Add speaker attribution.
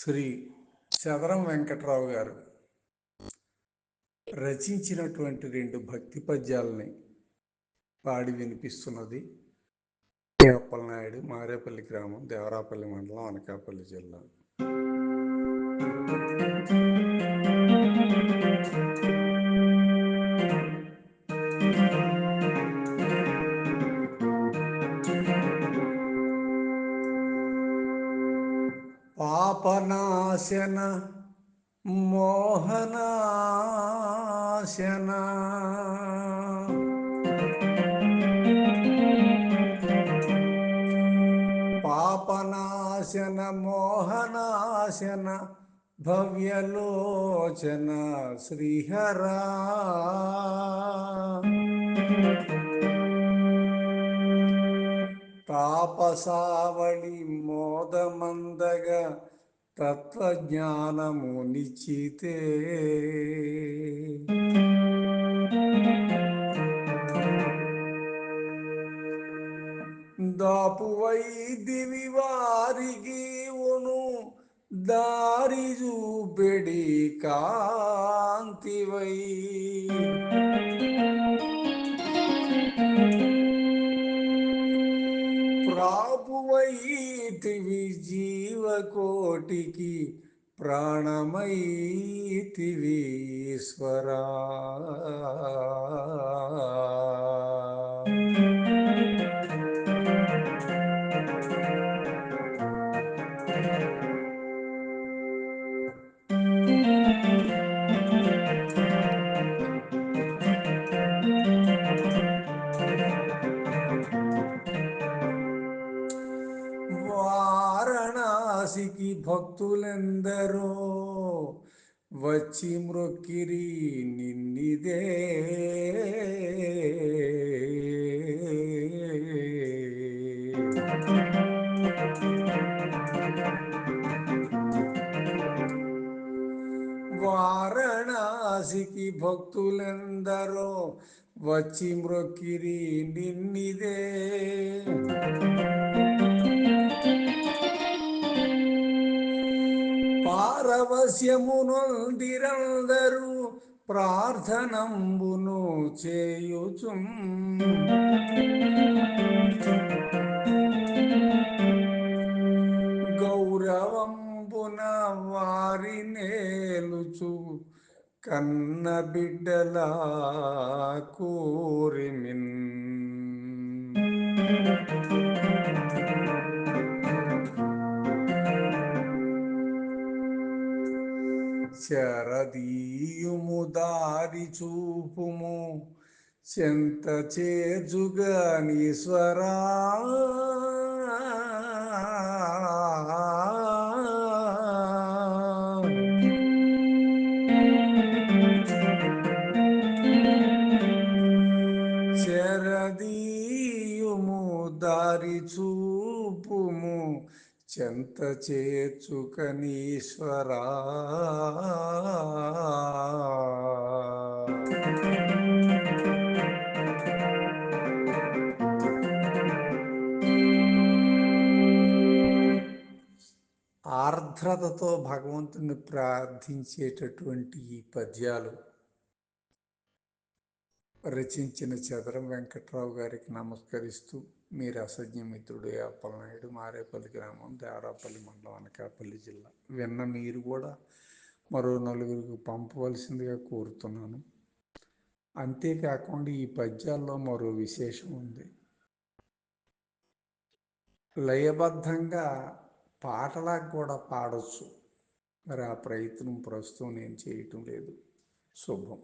Speaker 1: శ్రీ చదరం వెంకట్రావు గారు రచించినటువంటి రెండు భక్తి పద్యాలని పాడి వినిపిస్తున్నది. అప్పలనాయుడు మారేపల్లి గ్రామం దేవరాపల్లి మండలం అనకాపల్లి జిల్లా. పాపనాశన మోహనాశన పాపనాశన మోహనాశన భవ్యలోచన శ్రీహరా. తాపసావళి మోదమందగా తత్వజ్ఞానము నిశ్చితే. దాపువై దివి వారికి ఉను దారి చూపెడి కాంతివై. ప్రాపువైతివి జీవకోటికి ప్రాణమైతివి ఈశ్వరా. కాశీకి భక్తులెందరో? వచ్చి మృక్కిరి నిన్నిదే. వారణాసికి భక్తులెందరో? వచ్చి మృక్కిరి నిన్నిదే. పారవశ్యమునొందిరందరూ ప్రార్థనంబును చేయుచుం. గౌరవంబున వారి నేలుచు కన్న బిడ్డల శరదీయుము దారి చూపుము. చెంత చేజుగనీశ్వరా శరదీయుము దారి చూపుము. చెంత చేర్చుకనీశ్వరా. ఆర్ద్రతతో భగవంతుని ప్రార్థించేటటువంటి ఈ పద్యాలు రచించిన చదరం వెంకట్రావు గారికి నమస్కరిస్తూ మీ రసజ్ఞ మిత్రుడు అప్పలనాయుడు మారేపల్లి గ్రామం దేవరాపల్లి మండలం అనకాపల్లి జిల్లా. విన్న మీరు కూడా మరో నలుగురికి పంపవలసిందిగా కోరుతున్నాను. అంతేకాకుండా ఈ పద్యాల్లో మరో విశేషం ఉంది. లయబద్ధంగా పాటలాగా కూడా పాడొచ్చు. మరి ఆ ప్రయత్నం ప్రస్తుతం నేను చేయటం లేదు. శుభం.